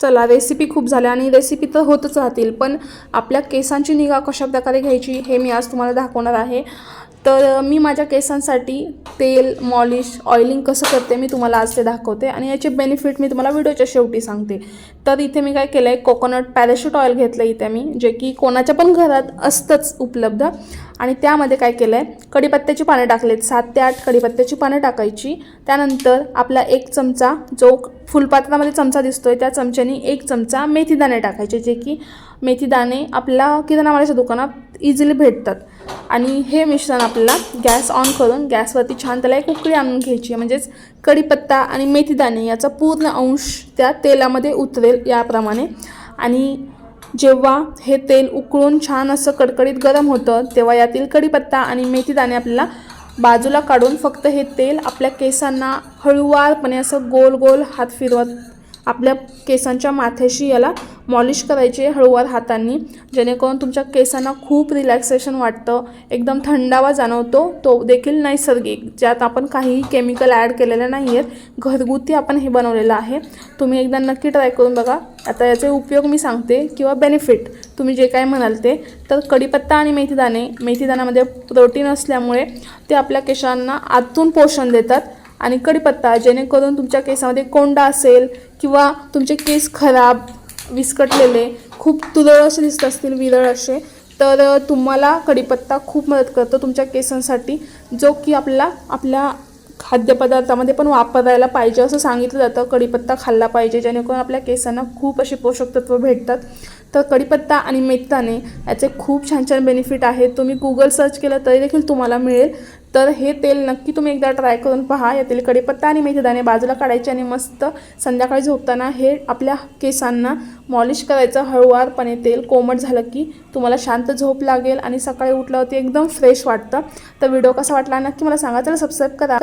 चला रेसिपी खूप झाल्या आणि रेसिपी तर होतच राहतील पण आपल्या केसांची निगा कशा प्रकारे घ्यायची हे मी आज तुम्हाला दाखवणार आहे. तर मी माझ्या केसांसाठी तेल मॉलिश ऑइलिंग कसं करते मी तुम्हाला आज ते दाखवते आणि याचे बेनिफिट मी तुम्हाला व्हिडिओच्या शेवटी सांगते. तर इथे मी काय केलं आहे कोकोनट पॅराशूट ऑइल घेतलं इथे मी जे की कोणाच्या पण घरात असतंच उपलब्ध. आणि त्यामध्ये काय केलं आहे कढीपत्त्याची पानं टाकलेत सात ते आठ कढीपत्त्याची पानं टाकायची. त्यानंतर आपला एक चमचा जो फुलपात्रामध्ये चमचा दिसतोय त्या चमच्याने एक चमचा मेथीदाणे टाकायचे जे की मेथीदाणे आपल्या किराणामालाच्या दुकानात इझिली भेटतात. आणि हे मिश्रण आपल्याला गॅस ऑन करून गॅसवरती छान त्याला एक उकळी आणून घ्यायची आहे. म्हणजेच कढीपत्ता आणि मेथीदाणे याचा पूर्ण अंश त्या तेलामध्ये उतरेल याप्रमाणे. आणि जेव्हा हे तेल उकळून छान असं कडकडीत गरम होतं तेव्हा यातील कढीपत्ता आणि मेथीदाणे आपल्याला बाजूला काढून फक्त हे तेल आपल्या केसांना हळूवारपणे असं गोल गोल हात फिरवत आपल्या केसांच्या माथ्याशी याला मॉलिश करायचे हळूवार हातांनी. जेणेकरून तुमच्या केसांना खूप रिलॅक्सेशन वाटतं. एकदम थंडावा जाणवतो. तो देखील नैसर्गिक. ज्यात आपण काहीही केमिकल ॲड केलेले नाही आहेत घरगुती आपण हे बनवलेलं आहे. तुम्ही एकदा नक्की ट्राय करून बघा. आता याचे उपयोग मी सांगते किंवा बेनिफिट तुम्ही जे काय म्हणाल ते. तर कढीपत्ता आणि मेथीदाणे. मेथीदाण्यामध्ये प्रोटीन असल्यामुळे ते आपल्या केसांना आतून पोषण देतात. आणि कढीपत्ता जेणेकरून तुमच्या केसामध्ये कोंडा असेल किंवा तुमचे केस खराब विस्कटलेले खूप तुरळ असे दिसत असतील विरळ असे तर तुम्हाला कढीपत्ता खूप मदत करतो तुमच्या केसांसाठी जो की आपला आपल्या खाद्यपदार्थामध्ये पण वापरायला पाहिजे. असं सांगितलं जातं कढीपत्ता खाल्ला पाहिजे जेणेकरून आपल्या केसांना खूप असे पोषक तत्व भेटतात. तर कढीपत्ता आणि मेथाने याचे खूप छान छान बेनिफिट आहेत. तुम्ही गुगल सर्च केलं तरी देखील तुम्हाला मिळेल. तर हे तेल नक्की तुम्ही एकदा ट्राय करून पहा. यातील कढीपत्ता आणि मेथीदाणे बाजूला काढायचे आणि मस्त संध्याकाळी झोपताना हे आपल्या केसांना मॉलिश करायचं. हळूवारपणे तेल कोमट झालं की तुम्हाला शांत झोप लागेल आणि सकाळी उठल्यावरती एकदम फ्रेश वाटतं. तर व्हिडिओ कसा वाटला नक्की मला सांगा. तर सबस्क्राईब करा.